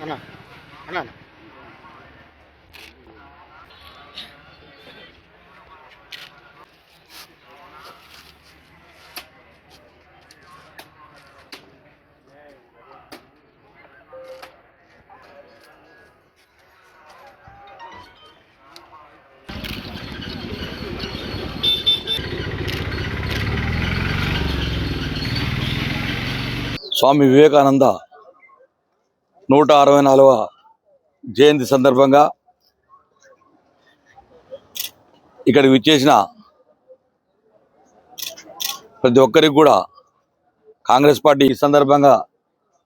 అన్న అన్న స్వామి వివేకానంద నూట అరవై నాలుగవ జయంతి సందర్భంగా ఇక్కడికి విచ్చేసిన ప్రతి ఒక్కరికి కూడా కాంగ్రెస్ పార్టీ ఈ సందర్భంగా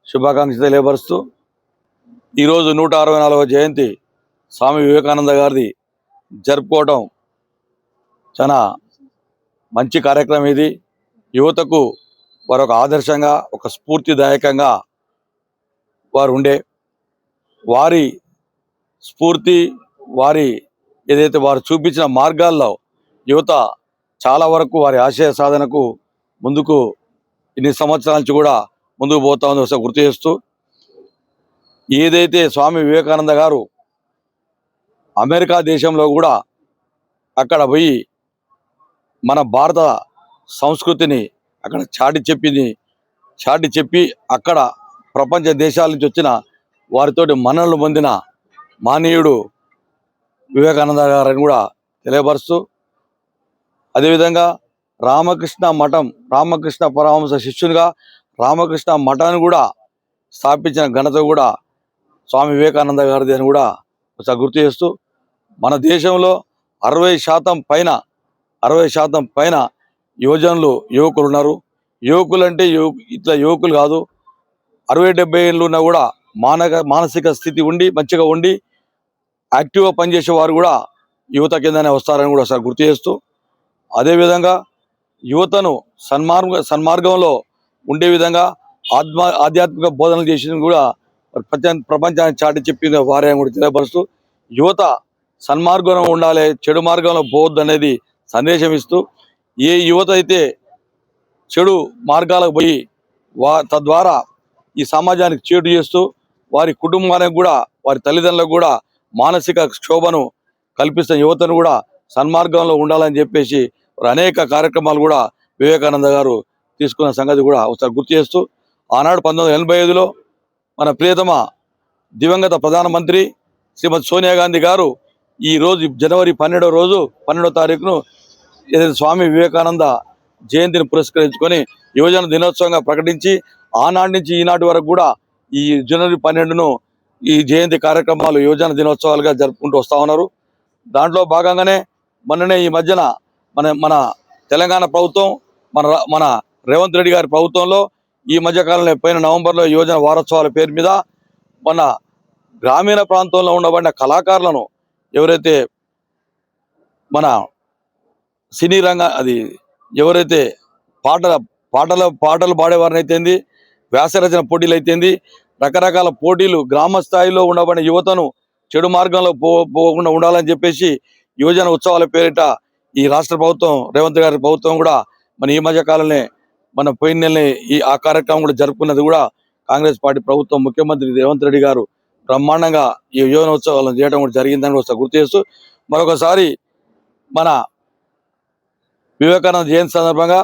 శుభాకాంక్షలు తెలియపరుస్తూ ఈరోజు నూట అరవై నాలుగవ జయంతి స్వామి వివేకానంద గారిది జరుపుకోవటం చాలా మంచి కార్యక్రమం ఇది. యువతకు వారొక ఆదర్శంగా ఒక స్ఫూర్తిదాయకంగా వారు ఉండే వారి స్ఫూర్తి వారి ఏదైతే వారు చూపించిన మార్గాల్లో యువత చాలా వరకు వారి ఆశయ సాధనకు ముందుకు ఇన్ని సంవత్సరాల నుంచి కూడా ముందుకు పోతా ఉందో ఒకసారి గుర్తు చేస్తూ ఏదైతే స్వామి వివేకానంద గారు అమెరికా దేశంలో కూడా అక్కడ పోయి మన భారత సంస్కృతిని అక్కడ చాటి చెప్పింది చాటి చెప్పి అక్కడ ప్రపంచ దేశాల నుంచి వచ్చిన వారితోటి మన్ననలు పొందిన మానీయుడు వివేకానంద గారని కూడా తెలియపరుస్తూ అదేవిధంగా రామకృష్ణ మఠం రామకృష్ణ పరమహంస శిష్యునిగా రామకృష్ణ మఠాన్ని కూడా స్థాపించిన ఘనత కూడా స్వామి వివేకానంద గారిది అని కూడా ఒకసారి గుర్తు చేస్తూ మన దేశంలో అరవై శాతం పైన అరవై శాతం పైన యువజనులు యువకులు ఉన్నారు. యువకులు అంటే యువ ఇట్లా యువకులు కాదు అరవై డెబ్బై ఏళ్ళు ఉన్నా కూడా మానక మానసిక స్థితి ఉండి మంచిగా ఉండి యాక్టివ్గా పనిచేసే వారు కూడా యువత కిందనే వస్తారని కూడా ఒకసారి గుర్తు చేస్తూ అదేవిధంగా యువతను సన్మార్గ సన్మార్గంలో ఉండే విధంగా ఆత్మ ఆధ్యాత్మిక బోధనలు చేసింది కూడా ప్రపంచ ప్రపంచానికి చాటి చెప్పింది వారే అని కూడా తెలియపరుస్తూ యువత సన్మార్గంలో ఉండాలి చెడు మార్గంలో పోవద్దు అనేది సందేశం ఇస్తూ ఏ యువత అయితే చెడు మార్గాలకు పోయి వా తద్వారా ఈ సమాజానికి చేటు చేస్తూ వారి కుటుంబానికి కూడా వారి తల్లిదండ్రులకు కూడా మానసిక క్షోభను కల్పిస్తున్న యువతను కూడా సన్మార్గంలో ఉండాలని చెప్పేసి అనేక కార్యక్రమాలు కూడా వివేకానంద గారు తీసుకున్న సంగతి కూడా ఒకసారి గుర్తు చేస్తూ ఆనాడు పంతొమ్మిది వందల ఎనభై ఐదులో మన ప్రియతమ దివంగత ప్రధానమంత్రి శ్రీమతి సోనియా గాంధీ గారు ఈ రోజు జనవరి పన్నెండవ రోజు పన్నెండవ తారీఖును ఏదైతే స్వామి వివేకానంద జయంతిని పురస్కరించుకొని యువజన దినోత్సవంగా ప్రకటించి ఆనాటి నుంచి ఈనాటి వరకు కూడా ఈ జనవరి పన్నెండును ఈ జయంతి కార్యక్రమాలు యువజన దినోత్సవాలుగా జరుపుకుంటూ వస్తూ ఉన్నారు. దాంట్లో భాగంగానే మొన్ననే ఈ మధ్యన మన మన తెలంగాణ ప్రభుత్వం మన రా- మన రేవంత్ రెడ్డి గారి ప్రభుత్వంలో ఈ మధ్యకాలంలో పోయిన నవంబర్లో యువజన వారోత్సవాల పేరు మీద మన గ్రామీణ ప్రాంతంలో ఉండబడిన కళాకారులను ఎవరైతే మన సినీ రంగ అది ఎవరైతే పాటల పాటల పాటలు పాడేవారిని అయితేంది వ్యాసరచన పోటీలు అయితేంది రకరకాల పోటీలు గ్రామ స్థాయిలో ఉండబడిన యువతను చెడు మార్గంలో పో పోకుండా ఉండాలని చెప్పేసి యువజన ఉత్సవాల పేరిట ఈ రాష్ట్ర ప్రభుత్వం రేవంత్ గారి ప్రభుత్వం కూడా మన ఈ మధ్య కాలంలో మన పోయిన నెలనే ఈ ఆ కార్యక్రమం కూడా జరుపుకున్నది కూడా కాంగ్రెస్ పార్టీ ప్రభుత్వం ముఖ్యమంత్రి రేవంత్ రెడ్డి గారు బ్రహ్మాండంగా ఈ యువన ఉత్సవాలను చేయడం కూడా జరిగిందని ఒకసారి గుర్తు చేస్తూ మరొకసారి మన వివేకానంద జయంతి సందర్భంగా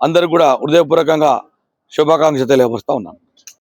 అందరికి కూడా హృదయపూర్వకంగా శుభాకాంక్ష తెలియపరుస్తూ ఉన్నాను.